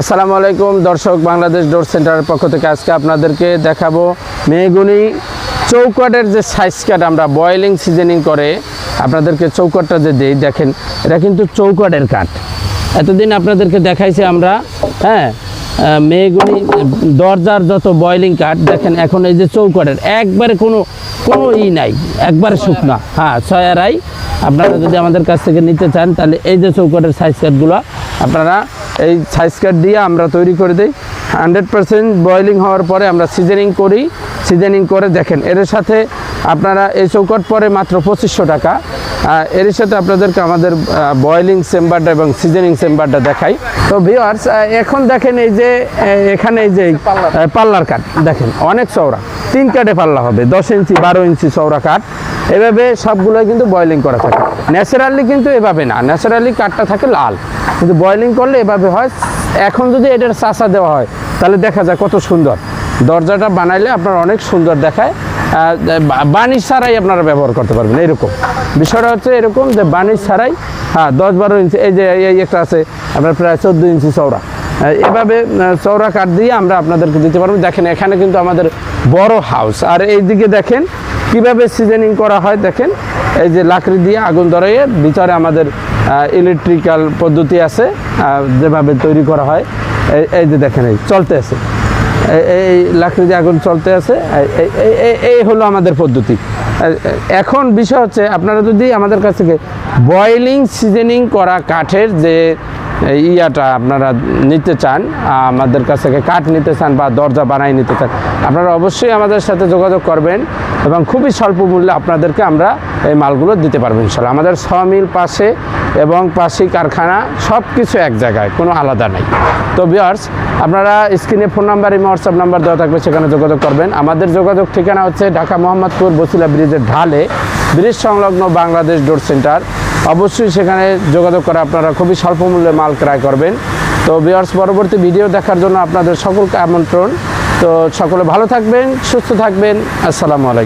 আসসালামু আলাইকুম, দর্শক বাংলাদেশ ডোর সেন্টারের পক্ষ থেকে আজকে আপনাদেরকে দেখাবো মেহগুনি চৌকাটের যে সাইজ কাট আমরা বয়েলিং সিজনিং করে আপনাদেরকে চৌকাটটা যে দিই, দেখেন, এটা কিন্তু চৌকাটের কাঠ। এতদিন আপনাদেরকে দেখাইছি আমরা হ্যাঁ মেহগুনি দরজার যত বয়েলিং কাঠ, দেখেন, এখন এই যে চৌকাটের একবারে কোনো কোনো ই নাই, একবারে শুকনা। হ্যাঁ ছয়ারাই আপনারা যদি আমাদের কাছ থেকে নিতে চান তাহলে এই যে চৌকাটের সাইজ কাটগুলো আপনারা এই সাইজ কাট দিয়ে আমরা তৈরি করে দিই। হান্ড্রেড পারসেন্ট বয়েলিং হওয়ার পরে আমরা সিজনিং করি। সিজনিং করে দেখেন এর সাথে আপনারা এই চৌকাট পরে মাত্র পঁচিশশো টাকা। এর সাথে আপনাদেরকে আমাদের বয়েলিং চেম্বারটা এবং সিজনিং চেম্বারটা দেখাই। তো ভিওয়ার্স এখন দেখেন এই যে এখানে এই যে পাল্লার কাঠ দেখেন অনেক চওড়া। তিন কাঠে পাল্লা হবে দশ ইঞ্চি বারো ইঞ্চি চওড়া কাঠ। এভাবে সবগুলোই কিন্তু বয়েলিং করা থাকে। ন্যাচারালি কিন্তু এভাবে না। ন্যাচারালি কাঠটা থাকে লাল। কিন্তু বয়েলিং করলে এভাবে হয়। এখন যদি এটার চাষা দেওয়া হয় তাহলে দেখা যায় কত সুন্দর। দরজাটা বানাইলে আপনার অনেক সুন্দর দেখায়। আহ, বা- বানিশ ছাড়াই আপনারা ব্যবহার করতে পারবেন। এরকম। বিষয়টা হচ্ছে এরকম যে বানিশ ছাড়াই হ্যাঁ দশ বারো ইঞ্চি এই যে এই একটা আছে আপনার প্রায় চোদ্দ ইঞ্চি চওড়া। এভাবে চওড়া কাঠ দিয়ে আমরা আপনাদেরকে দিতে পারব। দেখেন এখানে কিন্তু আমাদের বড় হাউস আর এইদিকে দেখেন কীভাবে সিজনিং করা হয় দেখেন। এই যে লাকড়ি দিয়ে আগুন ধরাইয়ে ভিতরে আমাদের ইলেকট্রিক্যাল পদ্ধতি আছে যেভাবে তৈরি করা হয়। এই- যে দেখেন, এই চলতে আছে। এই- লাকড়ি দিয়ে আগুন চলতে আছে। এই হলো আমাদের পদ্ধতি। এখন বিষয় হচ্ছে, আপনারা যদি আমাদের কাছ থেকে বয়েলিং সিজনিং করা কাঠের যে ইয়াটা আপনারা নিতে চান, আমাদের কাছ থেকে কাঠ নিতে চান বা দরজা বানাই নিতে চান, আপনারা অবশ্যই আমাদের সাথে যোগাযোগ করবেন। এবং খুবই স্বল্প মূল্যে আপনাদেরকে আমরা এই মালগুলো দিতে পারব ইনশাল্লাহ আমাদের ছ মিল পাশে এবং পাশেই কারখানা সব কিছু এক জায়গায়, কোনো আলাদা নেই। তো বিয়ার্স আপনারা স্ক্রিনে ফোন নাম্বার এবং হোয়াটসঅ্যাপ নাম্বার দেওয়া থাকবে, সেখানে যোগাযোগ করবেন। আমাদের যোগাযোগ ঠিকানা হচ্ছে ঢাকা মোহাম্মদপুর বসিলা ব্রিজের ঢালে, ব্রিজ সংলগ্ন বাংলাদেশ ডোর সেন্টার। অবশ্যই সেখানে যোগাযোগ করে আপনারা খুবই স্বল্প মূল্যে মাল ক্রয় করবেন। তো বিয়ার্স পরবর্তী ভিডিও দেখার জন্য আপনাদের সকলকে আমন্ত্রণ। তো সকলে ভালো থাকবেন, সুস্থ থাকবেন। আসসালামু আলাইকুম।